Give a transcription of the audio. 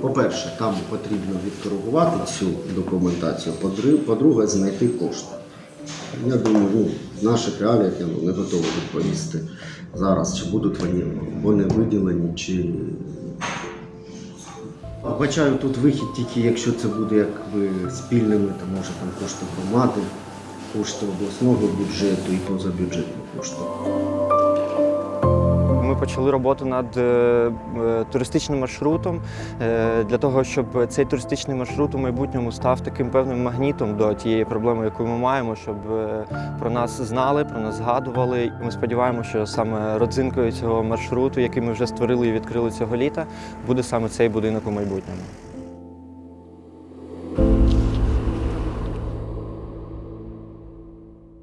по-перше, там потрібно відкоригувати цю документацію, по-друге, знайти кошти. Я думаю, ну, в наших реаліях я ну, не готовий відповісти зараз, чи будуть вони, вони виділені, чи. Бачаю тут вихід тільки якщо це буде якби спільними, то може там кошти громади, кошти обласного бюджету і позабюджетні кошти. Почали роботу над е, е, туристичним маршрутом е, для того, щоб цей туристичний маршрут у майбутньому став таким певним магнітом до тієї проблеми, яку ми маємо, щоб про нас знали, про нас згадували. Ми сподіваємося, що саме родзинкою цього маршруту, який ми вже створили і відкрили цього літа, буде саме цей будинок у майбутньому.